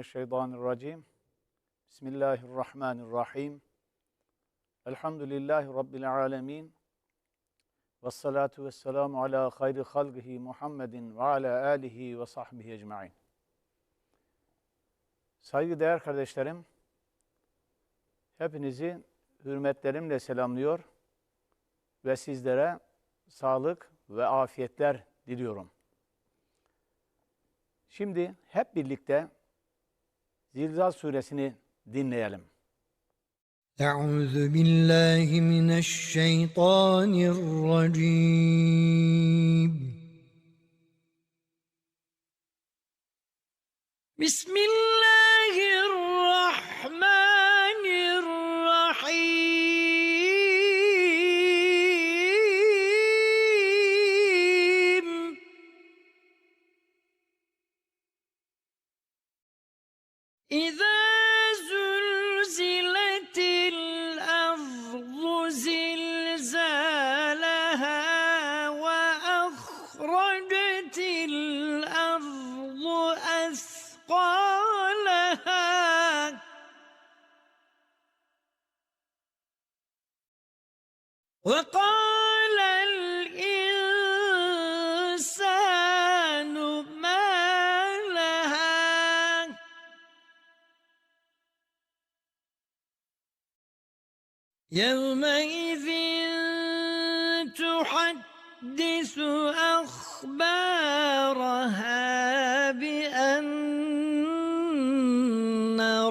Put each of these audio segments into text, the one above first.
mineşşeytanirracim. Bismillahirrahmanirrahim. Elhamdülillahi Rabbil alemin. Ve salatu ala hayri halgihi Muhammedin ve ala alihi ve sahbihi ecmain. Saygıdeğer kardeşlerim, hepinizi hürmetlerimle selamlıyor ve sizlere sağlık ve afiyetler diliyorum. Şimdi hep birlikte Zilzal suresini dinleyelim. Euzu billahi mineşşeytanirracim. Bismillah تحدث أخبارها بأن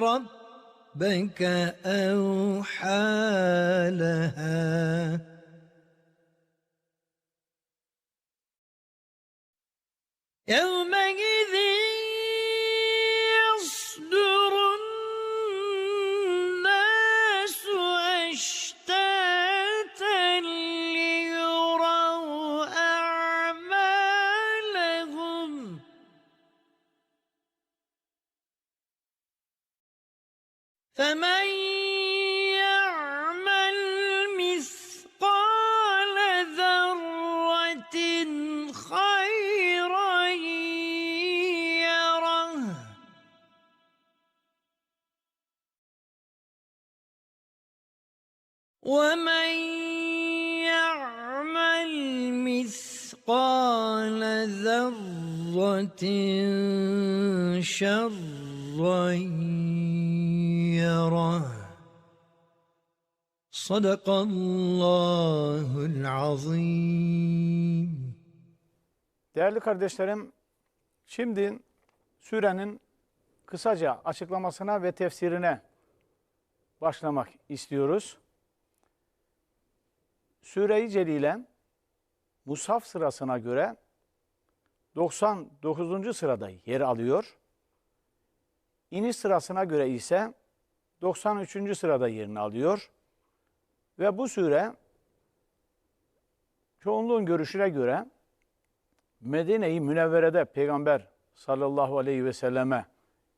ربك أوحى لها. يومئذ ومن يعمل مثقال ذرة شرا يره صدق الله العظيم Değerli kardeşlerim, şimdi surenin kısaca açıklamasına ve tefsirine başlamak istiyoruz. Sure-i Celile Musaf sırasına göre 99. sırada yer alıyor. İniş sırasına göre ise 93. sırada yerini alıyor. Ve bu sure çoğunluğun görüşüne göre Medine-i Münevvere'de Peygamber sallallahu aleyhi ve selleme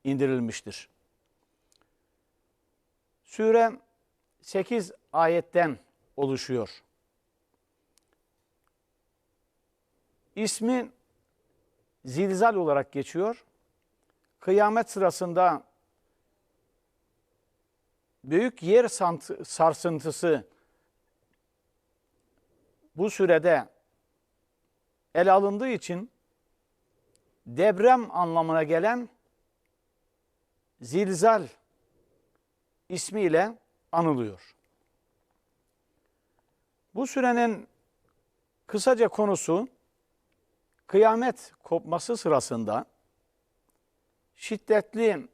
indirilmiştir. Sure 8 ayetten oluşuyor. İsmi zilzal olarak geçiyor. Kıyamet sırasında büyük yer sarsıntısı bu sürede ele alındığı için deprem anlamına gelen zilzal ismiyle anılıyor. Bu sürenin kısaca konusu kıyamet kopması sırasında şiddetli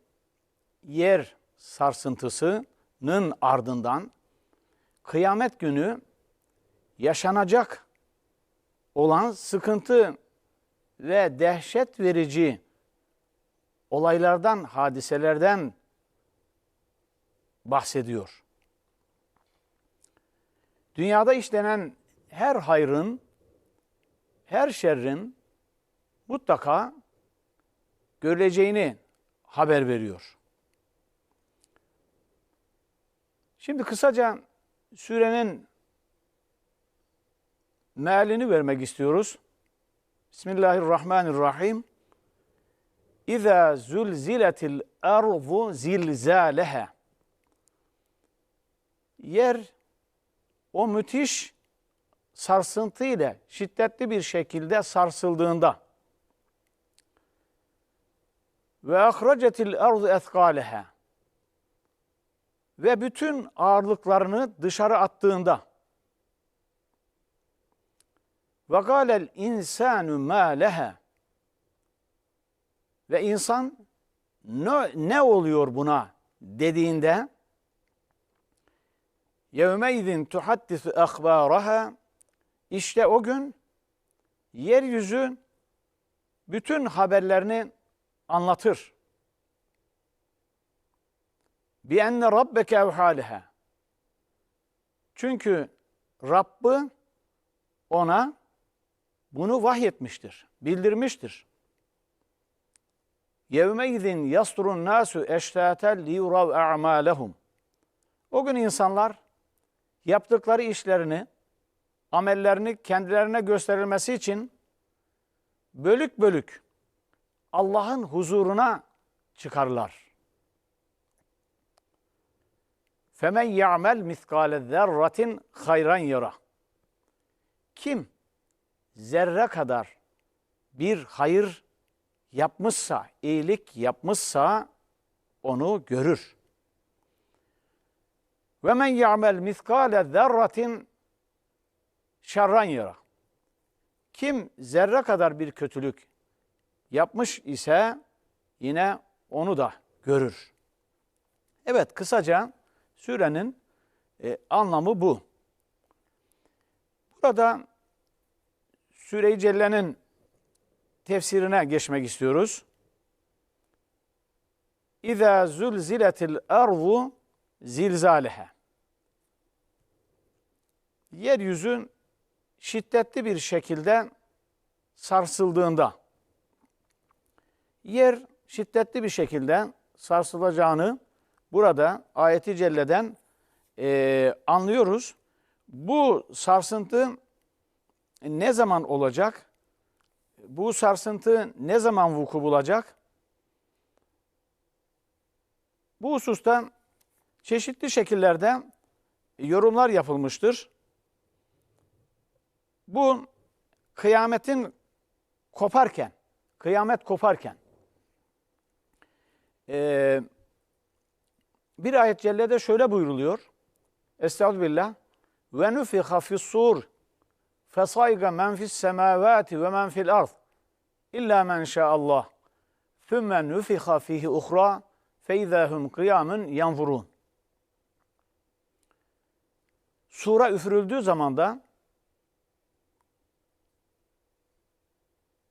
yer sarsıntısının ardından kıyamet günü yaşanacak olan sıkıntı ve dehşet verici olaylardan, hadiselerden bahsediyor. Dünyada işlenen her hayrın, her şerrin mutlaka görüleceğini haber veriyor. Şimdi kısaca sürenin mealini vermek istiyoruz. Bismillahirrahmanirrahim. İza zulziletil arzu zilzaleha. Yer o müthiş sarsıntı ile şiddetli bir şekilde sarsıldığında ve ahracetil arzu ethkaleha ve bütün ağırlıklarını dışarı attığında. Ve galel insanu ma leha ve insan ne, ne oluyor buna dediğinde yevmeydin tuhaddisu ahbaraha işte o gün yeryüzü bütün haberlerini anlatır. Bi enne rabbeke evhaliha. Çünkü Rabbı ona bunu vahyetmiştir, bildirmiştir. Yevmeydin yasturun nasu eştatel liyurav a'malehum. O gün insanlar yaptıkları işlerini, amellerini kendilerine gösterilmesi için bölük bölük Allah'ın huzuruna çıkarlar. Femen ya'mel miskale zerratin hayran yara. Kim zerre kadar bir hayır yapmışsa, iyilik yapmışsa onu görür. Ve men ya'mel miskale zerratin şerran yara. Kim zerre kadar bir kötülük yapmış ise yine onu da görür. Evet kısaca surenin e, anlamı bu. Burada Süre-i Celle'nin tefsirine geçmek istiyoruz. İza zulziletil arzu zilzaleha. Yeryüzü şiddetli bir şekilde sarsıldığında yer şiddetli bir şekilde sarsılacağını burada ayeti celleden e, anlıyoruz. Bu sarsıntı ne zaman olacak? Bu sarsıntı ne zaman vuku bulacak? Bu hususta çeşitli şekillerde yorumlar yapılmıştır. Bu kıyametin koparken, kıyamet koparken e, bir ayet cellede şöyle buyruluyor. Estağfirullah. Ve nufiha fis-sur fesayga men fis semavati ve men fil ard illa men şa'allah. Thumma nufiha fihi uhra feizahum kıyamun yanzurun. Sura üfürüldüğü zaman da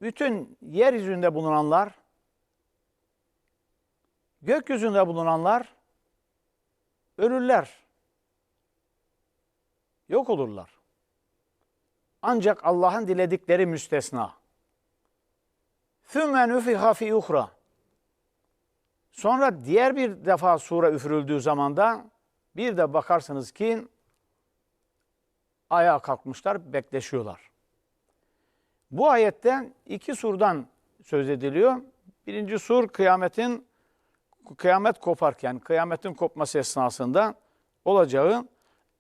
bütün yeryüzünde bulunanlar, Gökyüzünde bulunanlar ölürler. Yok olurlar. Ancak Allah'ın diledikleri müstesna. Fümme nüfiha fi uhra. Sonra diğer bir defa sura üfürüldüğü zamanda bir de bakarsınız ki ayağa kalkmışlar, bekleşiyorlar. Bu ayette iki surdan söz ediliyor. Birinci sur kıyametin kıyamet koparken, kıyametin kopması esnasında olacağı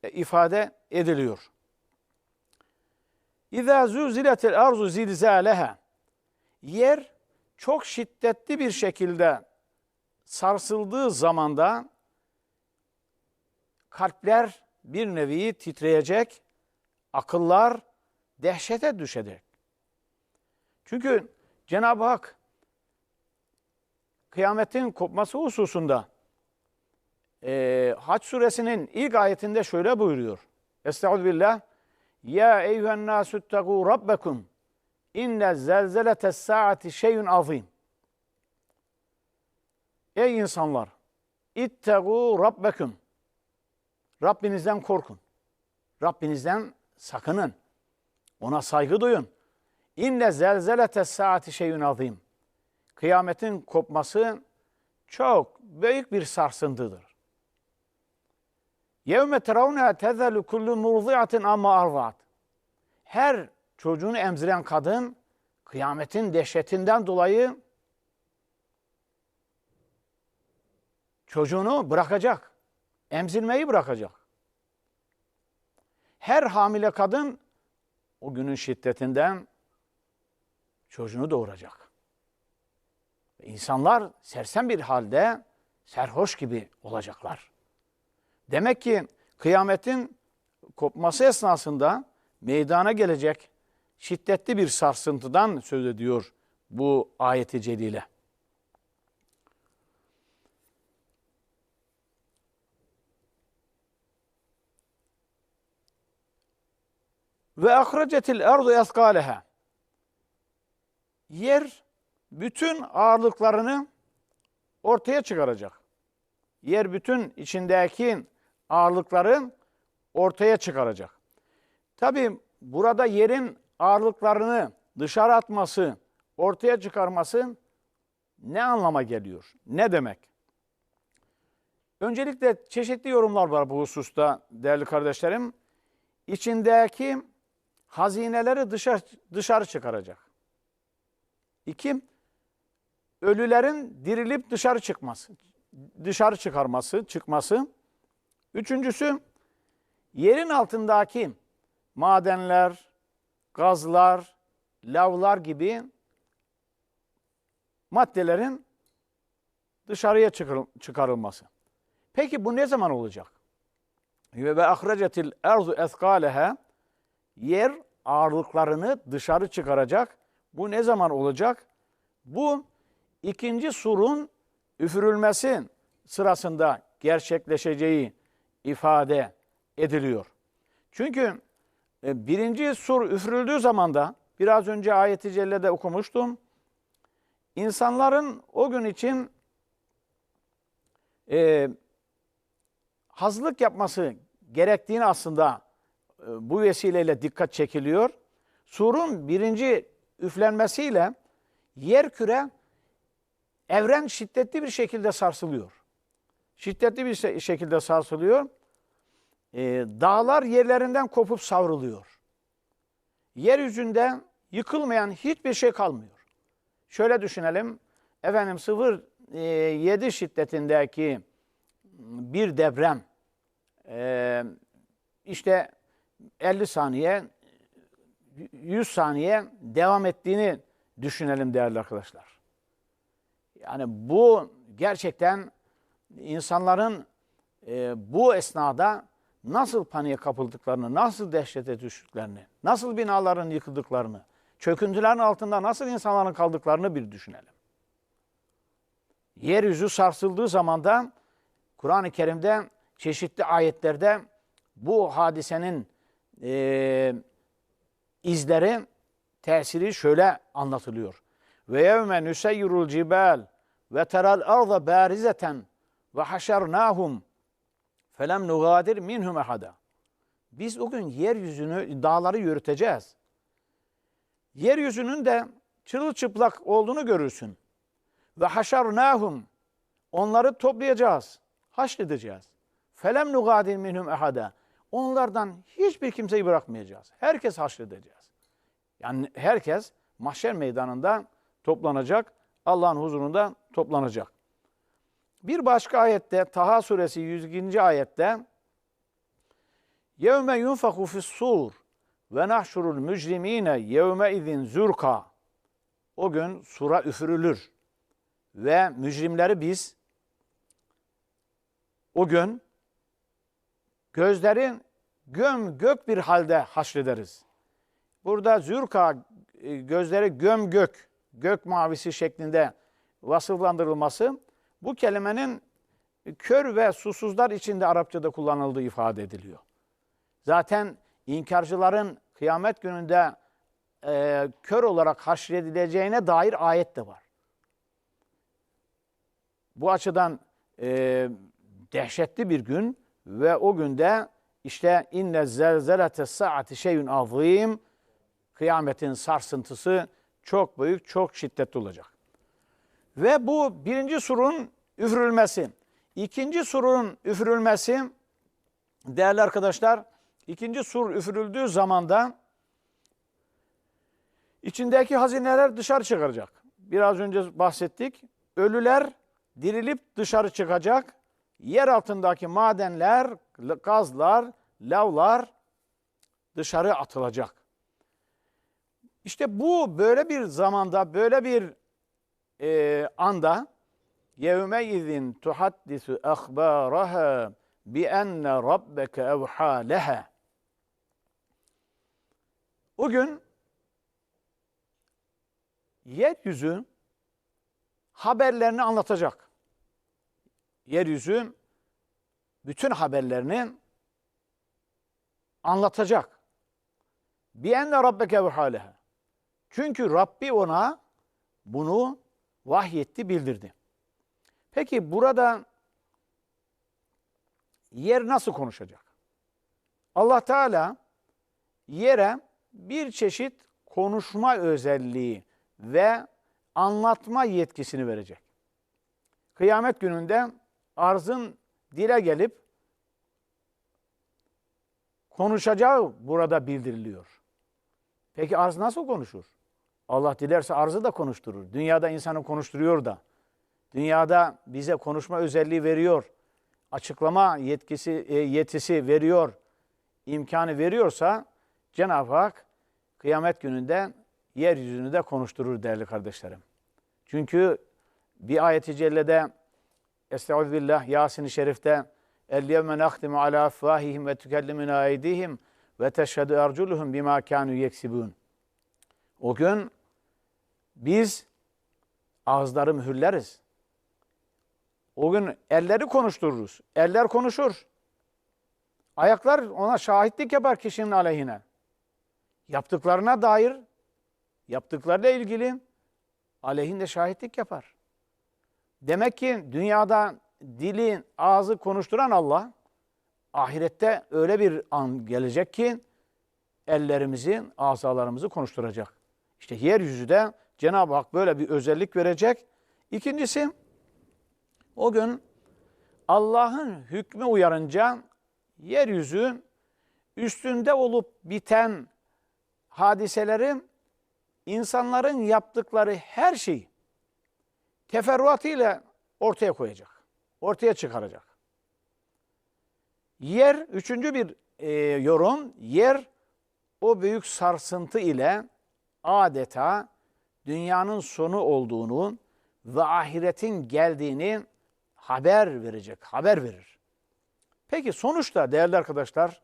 e, ifade ediliyor. İza zuziletel arzu zilzaleha. Yer çok şiddetli bir şekilde sarsıldığı zamanda kalpler bir nevi titreyecek, akıllar dehşete düşecek. Çünkü Cenab-ı Hak kıyametin kopması hususunda e, Haç suresinin ilk ayetinde şöyle buyuruyor. Estağfirullah. Ya eyyühen nâsüttegû rabbekum inne zelzeletes saati şeyün azim. Ey insanlar! İttegû rabbekum. Rabbinizden korkun. Rabbinizden sakının. Ona saygı duyun. İnne zelzeletes saati şeyün azim. Kıyametin kopması çok büyük bir sarsıntıdır. Yevme teravneha tezelu kullu murziatin amma arzaat. Her çocuğunu emziren kadın kıyametin dehşetinden dolayı çocuğunu bırakacak. Emzirmeyi bırakacak. Her hamile kadın o günün şiddetinden çocuğunu doğuracak. İnsanlar sersem bir halde serhoş gibi olacaklar. Demek ki kıyametin kopması esnasında meydana gelecek şiddetli bir sarsıntıdan söz ediyor bu ayeti celile. Ve ahrecetil erdu eskaleha. Yer bütün ağırlıklarını ortaya çıkaracak. Yer bütün içindeki ağırlıkları ortaya çıkaracak. Tabi burada yerin ağırlıklarını dışarı atması, ortaya çıkarması ne anlama geliyor? Ne demek? Öncelikle çeşitli yorumlar var bu hususta değerli kardeşlerim. İçindeki hazineleri dışarı, dışarı çıkaracak. İki, ölülerin dirilip dışarı çıkması, dışarı çıkarması, çıkması. Üçüncüsü, yerin altındaki madenler, gazlar, lavlar gibi maddelerin dışarıya çıkarıl- çıkarılması. Peki bu ne zaman olacak? Ve ahrecetil erzu eskaleha yer ağırlıklarını dışarı çıkaracak. Bu ne zaman olacak? Bu ikinci surun üfürülmesi sırasında gerçekleşeceği ifade ediliyor. Çünkü e, birinci sur üfürüldüğü zaman da biraz önce ayeti cellede okumuştum. İnsanların o gün için e, hazırlık yapması gerektiğini aslında e, bu vesileyle dikkat çekiliyor. Surun birinci üflenmesiyle yer küre evren şiddetli bir şekilde sarsılıyor. Şiddetli bir şekilde sarsılıyor. E, dağlar yerlerinden kopup savruluyor. Yeryüzünde yıkılmayan hiçbir şey kalmıyor. Şöyle düşünelim. Efendim 0.7 şiddetindeki bir deprem e, işte 50 saniye 100 saniye devam ettiğini düşünelim değerli arkadaşlar. Yani bu gerçekten insanların e, bu esnada nasıl paniğe kapıldıklarını, nasıl dehşete düştüklerini, nasıl binaların yıkıldıklarını, çöküntülerin altında nasıl insanların kaldıklarını bir düşünelim. Yeryüzü sarsıldığı zaman da Kur'an-ı Kerim'de çeşitli ayetlerde bu hadisenin e, izleri, tesiri şöyle anlatılıyor. Ve yevme nuseyyirul cibal ve teral arda barizeten ve haşernahum felem nugadir minhum ehada. Biz o gün yeryüzünü, dağları yürüteceğiz. Yeryüzünün de çırılçıplak olduğunu görürsün. Ve haşarnahum onları toplayacağız, haşredeceğiz. Felem nugadir minhum ehada. Onlardan hiçbir kimseyi bırakmayacağız. Herkes haşredeceğiz. Yani herkes mahşer meydanında toplanacak, Allah'ın huzurunda toplanacak. Bir başka ayette Taha suresi 102. ayette Yevme yunfaku fis-sur ve nahşurul mücrimine yevme izin zurka. O gün sura üfürülür ve mücrimleri biz o gün gözlerin göm gök bir halde haşrederiz. Burada zürka e, gözleri göm gök, gök mavisi şeklinde vasıflandırılması bu kelimenin kör ve susuzlar içinde Arapçada kullanıldığı ifade ediliyor. Zaten inkarcıların kıyamet gününde e, kör olarak haşredileceğine dair ayet de var. Bu açıdan e, dehşetli bir gün ve o günde işte inne zelzelete saati şeyün azim kıyametin sarsıntısı çok büyük, çok şiddetli olacak. Ve bu birinci surun üfürülmesi. İkinci surun üfürülmesi değerli arkadaşlar ikinci sur üfürüldüğü zamanda içindeki hazineler dışarı çıkaracak. Biraz önce bahsettik. Ölüler dirilip dışarı çıkacak yer altındaki madenler, gazlar, lavlar dışarı atılacak. İşte bu böyle bir zamanda, böyle bir e, anda yevme izin tuhaddisu ahbaraha bi enne rabbeke evha leha. O gün yeryüzü haberlerini anlatacak. Yeryüzü bütün haberlerini anlatacak. Bi enne rabbeke evha leha. Çünkü Rabbi ona bunu vahyetti, bildirdi. Peki burada yer nasıl konuşacak? Allah Teala yere bir çeşit konuşma özelliği ve anlatma yetkisini verecek. Kıyamet gününde arzın dile gelip konuşacağı burada bildiriliyor. Peki arz nasıl konuşur? Allah dilerse arzı da konuşturur. Dünyada insanı konuşturuyor da. Dünyada bize konuşma özelliği veriyor. Açıklama yetkisi e, yetisi veriyor. imkanı veriyorsa Cenab-ı Hak kıyamet gününde yeryüzünü de konuşturur değerli kardeşlerim. Çünkü bir ayeti cellede Estağfirullah Yasin-i Şerif'te El yevme nahtimu ala afvahihim ve tükellimina eydihim ve teşhedü erculuhum bima kanu yeksibun. O gün biz ağızları mühürleriz. O gün elleri konuştururuz. Eller konuşur. Ayaklar ona şahitlik yapar kişinin aleyhine. Yaptıklarına dair, yaptıklarıyla ilgili aleyhinde şahitlik yapar. Demek ki dünyada dili, ağzı konuşturan Allah, ahirette öyle bir an gelecek ki ellerimizi, azalarımızı konuşturacak. İşte yeryüzü de Cenab-ı Hak böyle bir özellik verecek. İkincisi, o gün Allah'ın hükmü uyarınca yeryüzü üstünde olup biten hadiseleri, insanların yaptıkları her şeyi teferruatıyla ortaya koyacak. Ortaya çıkaracak. Yer, üçüncü bir e, yorum, yer o büyük sarsıntı ile adeta dünyanın sonu olduğunu ve ahiretin geldiğini haber verecek, haber verir. Peki sonuçta değerli arkadaşlar,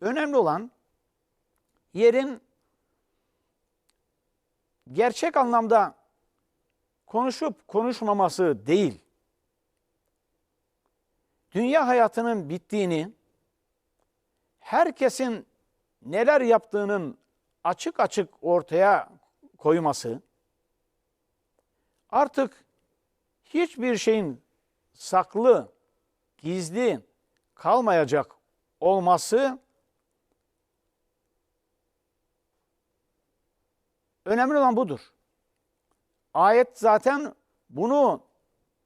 önemli olan yerin gerçek anlamda konuşup konuşmaması değil, dünya hayatının bittiğini, herkesin neler yaptığının açık açık ortaya koyması, artık hiçbir şeyin saklı, gizli kalmayacak olması önemli olan budur. Ayet zaten bunu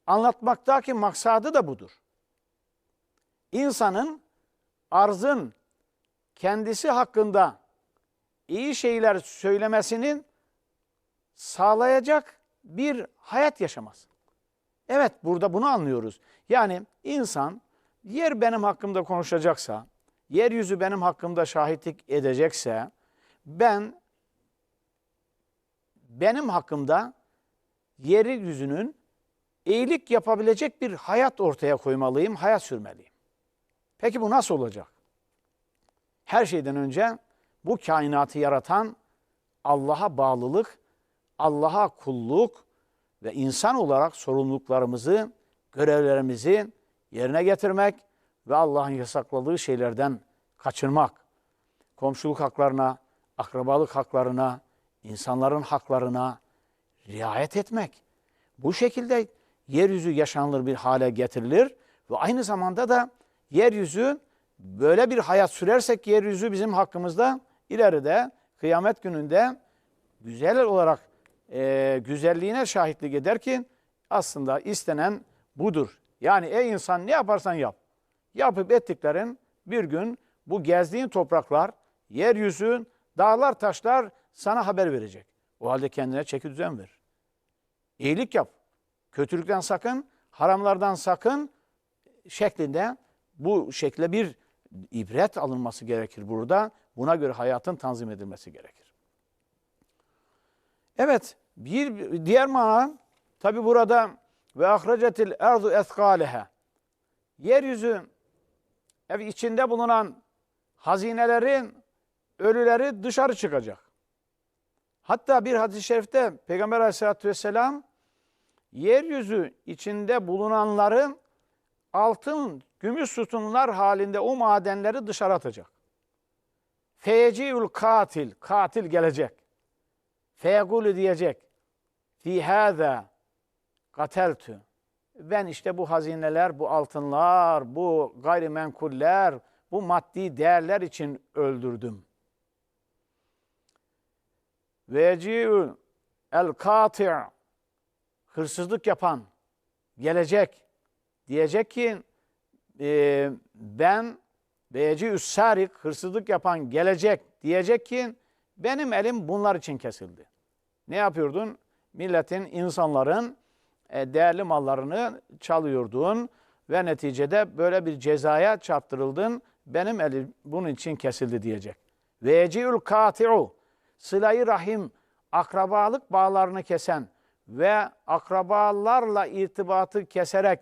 anlatmaktaki maksadı da budur. İnsanın arzın kendisi hakkında iyi şeyler söylemesinin sağlayacak bir hayat yaşaması. Evet burada bunu anlıyoruz. Yani insan yer benim hakkımda konuşacaksa, yeryüzü benim hakkımda şahitlik edecekse ben benim hakkımda yeryüzünün iyilik yapabilecek bir hayat ortaya koymalıyım, hayat sürmeliyim. Peki bu nasıl olacak? Her şeyden önce bu kainatı yaratan Allah'a bağlılık, Allah'a kulluk ve insan olarak sorumluluklarımızı, görevlerimizi yerine getirmek ve Allah'ın yasakladığı şeylerden kaçınmak. Komşuluk haklarına, akrabalık haklarına, insanların haklarına riayet etmek. Bu şekilde yeryüzü yaşanılır bir hale getirilir ve aynı zamanda da yeryüzü böyle bir hayat sürersek yeryüzü bizim hakkımızda ileride kıyamet gününde güzel olarak e, güzelliğine şahitlik eder ki aslında istenen budur. Yani ey insan ne yaparsan yap. Yapıp ettiklerin bir gün bu gezdiğin topraklar, yeryüzü, dağlar, taşlar sana haber verecek. O halde kendine çeki düzen ver. İyilik yap. Kötülükten sakın, haramlardan sakın. şeklinde bu şekilde bir ibret alınması gerekir burada. Buna göre hayatın tanzim edilmesi gerekir. Evet, bir diğer mana tabi burada ve ahracetil erdu ethkaleha. Yeryüzü ev içinde bulunan hazinelerin ölüleri dışarı çıkacak. Hatta bir hadis-i şerifte Peygamber aleyhissalatü vesselam yeryüzü içinde bulunanların altın, gümüş sütunlar halinde o madenleri dışarı atacak. Feyeciül katil, katil gelecek. Feyegulü diyecek. Fi hâzâ kateltü. Ben işte bu hazineler, bu altınlar, bu gayrimenkuller, bu maddi değerler için öldürdüm. Veci'ül el kati' hırsızlık yapan gelecek. Diyecek ki e, ben veci'ül sarik hırsızlık yapan gelecek. Diyecek ki benim elim bunlar için kesildi. Ne yapıyordun? Milletin, insanların e, değerli mallarını çalıyordun ve neticede böyle bir cezaya çarptırıldın. Benim elim bunun için kesildi diyecek. Veci'ül kati'u sılayı rahim, akrabalık bağlarını kesen ve akrabalarla irtibatı keserek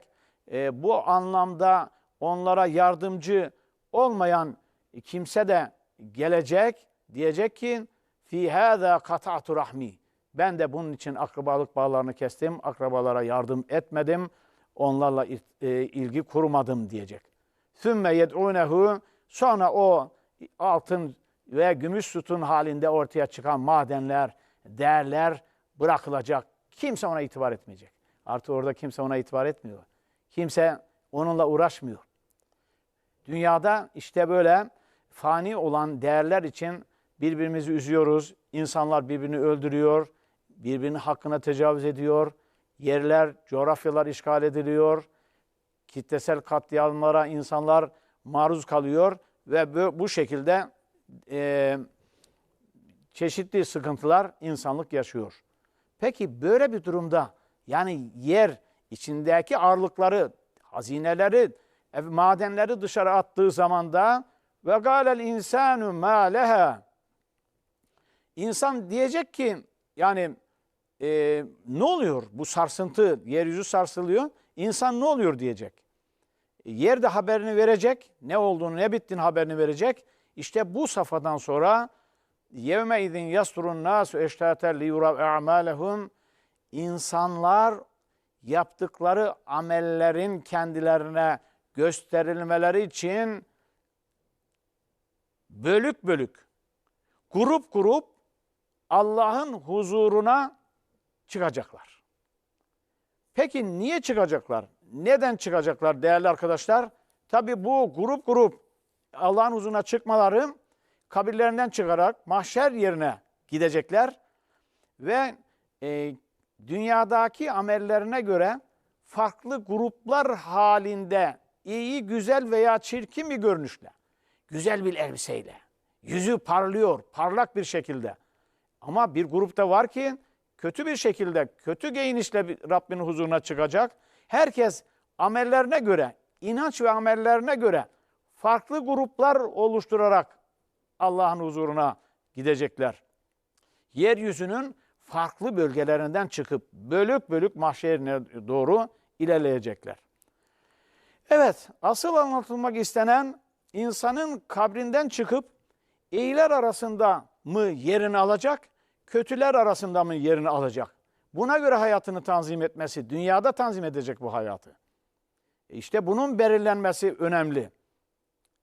e, bu anlamda onlara yardımcı olmayan kimse de gelecek diyecek ki fi hâzâ kata'tu rahmi. Ben de bunun için akrabalık bağlarını kestim, akrabalara yardım etmedim, onlarla e, ilgi kurmadım diyecek. Sümme yed'ûnehu sonra o altın ve gümüş sütun halinde ortaya çıkan madenler, değerler bırakılacak. Kimse ona itibar etmeyecek. Artık orada kimse ona itibar etmiyor. Kimse onunla uğraşmıyor. Dünyada işte böyle fani olan değerler için birbirimizi üzüyoruz. İnsanlar birbirini öldürüyor, birbirinin hakkına tecavüz ediyor. Yerler, coğrafyalar işgal ediliyor. Kitlesel katliamlara insanlar maruz kalıyor ve bu şekilde e, çeşitli sıkıntılar insanlık yaşıyor. Peki böyle bir durumda yani yer içindeki ağırlıkları, hazineleri, madenleri dışarı attığı zamanda ve galel insanu ma İnsan diyecek ki yani e, ne oluyor bu sarsıntı, yeryüzü sarsılıyor. İnsan ne oluyor diyecek. Yer de haberini verecek. Ne olduğunu, ne bittiğini haberini verecek. İşte bu safhadan sonra yevme izin yasturun nasu eştaten li yurav a'malehum insanlar yaptıkları amellerin kendilerine gösterilmeleri için bölük bölük, grup grup Allah'ın huzuruna çıkacaklar. Peki niye çıkacaklar? Neden çıkacaklar değerli arkadaşlar? Tabi bu grup grup Allah'ın huzuruna çıkmaları kabirlerinden çıkarak mahşer yerine gidecekler ve e, dünyadaki amellerine göre farklı gruplar halinde iyi, güzel veya çirkin bir görünüşle, güzel bir elbiseyle, yüzü parlıyor, parlak bir şekilde. Ama bir grupta var ki kötü bir şekilde, kötü giyinişle Rabbinin huzuruna çıkacak. Herkes amellerine göre, inanç ve amellerine göre farklı gruplar oluşturarak Allah'ın huzuruna gidecekler. Yeryüzünün farklı bölgelerinden çıkıp bölük bölük mahşerine doğru ilerleyecekler. Evet, asıl anlatılmak istenen insanın kabrinden çıkıp iyiler arasında mı yerini alacak, kötüler arasında mı yerini alacak? Buna göre hayatını tanzim etmesi, dünyada tanzim edecek bu hayatı. İşte bunun belirlenmesi önemli.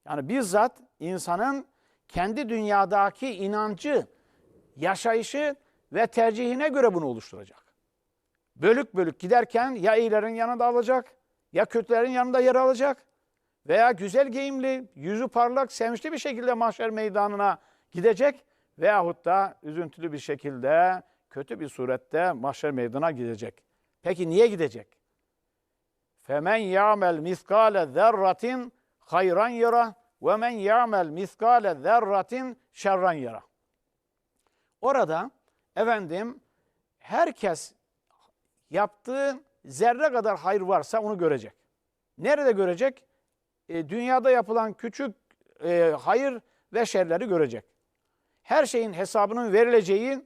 Yani bizzat insanın kendi dünyadaki inancı, yaşayışı ve tercihine göre bunu oluşturacak. Bölük bölük giderken ya iyilerin yanında alacak, ya kötülerin yanında yer alacak veya güzel giyimli, yüzü parlak, sevinçli bir şekilde mahşer meydanına gidecek veyahut da üzüntülü bir şekilde, kötü bir surette mahşer meydana gidecek. Peki niye gidecek? Femen ya'mel miskale zerratin hayran yara ve men ya'mel miskale zerratin şerran yara. Orada efendim herkes yaptığı zerre kadar hayır varsa onu görecek. Nerede görecek? E, dünyada yapılan küçük e, hayır ve şerleri görecek. Her şeyin hesabının verileceği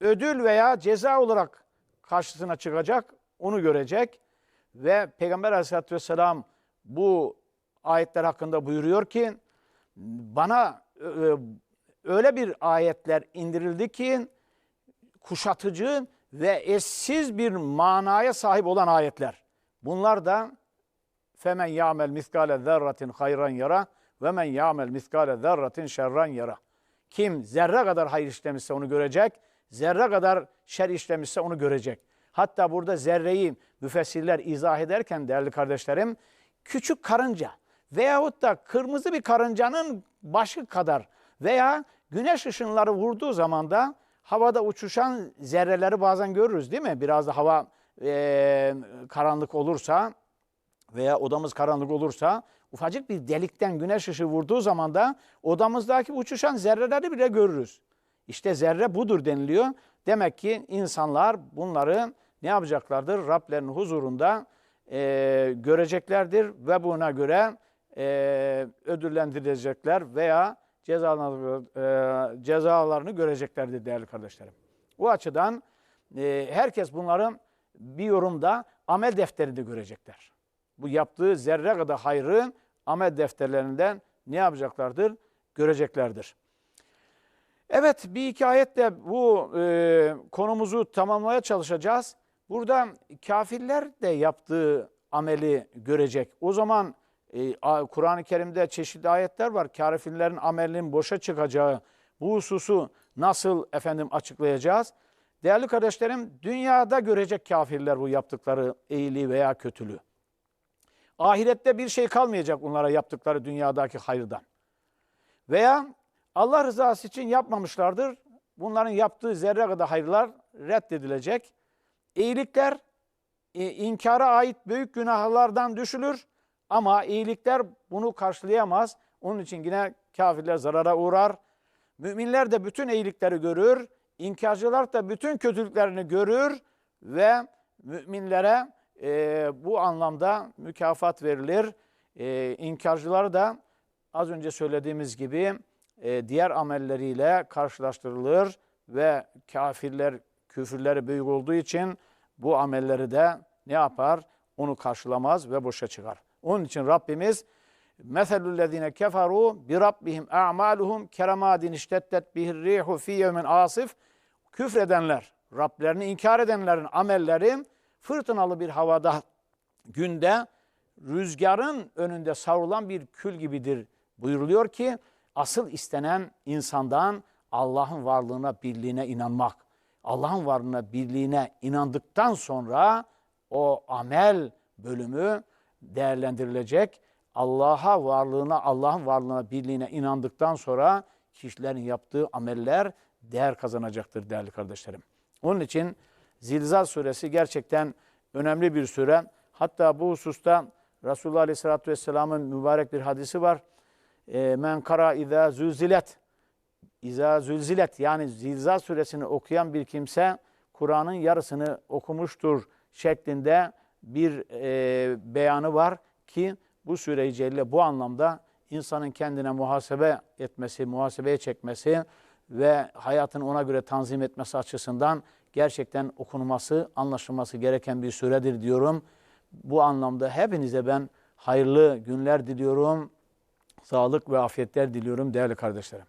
ödül veya ceza olarak karşısına çıkacak, onu görecek. Ve Peygamber aleyhissalatü vesselam bu ayetler hakkında buyuruyor ki, bana e, öyle bir ayetler indirildi ki, kuşatıcı ve eşsiz bir manaya sahip olan ayetler. Bunlar da femen ya'mel miskale zerratin hayran yara ve men ya'mel miskale zerratin şerran yara. Kim zerre kadar hayır işlemişse onu görecek, zerre kadar şer işlemişse onu görecek. Hatta burada zerreyi müfessirler izah ederken değerli kardeşlerim, küçük karınca veyahut da kırmızı bir karıncanın başı kadar veya güneş ışınları vurduğu zaman da havada uçuşan zerreleri bazen görürüz değil mi? Biraz da hava eee, karanlık olursa veya odamız karanlık olursa ufacık bir delikten güneş ışığı vurduğu zaman da odamızdaki uçuşan zerreleri bile görürüz. İşte zerre budur deniliyor. Demek ki insanlar bunları ne yapacaklardır? Rablerinin huzurunda eee, göreceklerdir ve buna göre eee, ödüllendirilecekler veya eee, cezalarını göreceklerdir değerli kardeşlerim. Bu açıdan eee, herkes bunların bir yorumda amel defterinde görecekler. Bu yaptığı zerre kadar hayrı amel defterlerinden ne yapacaklardır? Göreceklerdir. Evet bir iki ayetle bu e, konumuzu tamamlamaya çalışacağız. Burada kafirler de yaptığı ameli görecek. O zaman e, Kur'an-ı Kerim'de çeşitli ayetler var. Kafirlerin amelinin boşa çıkacağı bu hususu nasıl efendim açıklayacağız? Değerli kardeşlerim dünyada görecek kafirler bu yaptıkları iyiliği veya kötülüğü. Ahirette bir şey kalmayacak onlara yaptıkları dünyadaki hayırdan. Veya Allah rızası için yapmamışlardır. Bunların yaptığı zerre kadar hayırlar reddedilecek. İyilikler e, inkara ait büyük günahlardan düşülür. Ama iyilikler bunu karşılayamaz. Onun için yine kafirler zarara uğrar. Müminler de bütün iyilikleri görür. İnkarcılar da bütün kötülüklerini görür ve müminlere e, bu anlamda mükafat verilir. E, inkarcılar da az önce söylediğimiz gibi e, diğer amelleriyle karşılaştırılır ve kafirler küfürleri büyük olduğu için bu amelleri de ne yapar? Onu karşılamaz ve boşa çıkar. Onun için Rabbimiz meselüllezine keferu bi rabbihim a'maluhum keramadin iştettet bihir rihu fi yevmin asif küfredenler, Rablerini inkar edenlerin amelleri fırtınalı bir havada günde rüzgarın önünde savrulan bir kül gibidir buyuruluyor ki asıl istenen insandan Allah'ın varlığına, birliğine inanmak. Allah'ın varlığına, birliğine inandıktan sonra o amel bölümü değerlendirilecek. Allah'a varlığına, Allah'ın varlığına, birliğine inandıktan sonra kişilerin yaptığı ameller değer kazanacaktır değerli kardeşlerim. Onun için Zilzal suresi gerçekten önemli bir sure. Hatta bu hususta Resulullah Aleyhisselatü Vesselam'ın mübarek bir hadisi var. E, Men kara izâ zülzilet. İzâ zülzilet yani Zilzal suresini okuyan bir kimse Kur'an'ın yarısını okumuştur şeklinde bir e, beyanı var ki bu sure-i celle bu anlamda insanın kendine muhasebe etmesi, muhasebeye çekmesi ve hayatını ona göre tanzim etmesi açısından gerçekten okunması, anlaşılması gereken bir süredir diyorum. Bu anlamda hepinize ben hayırlı günler diliyorum. Sağlık ve afiyetler diliyorum değerli kardeşlerim.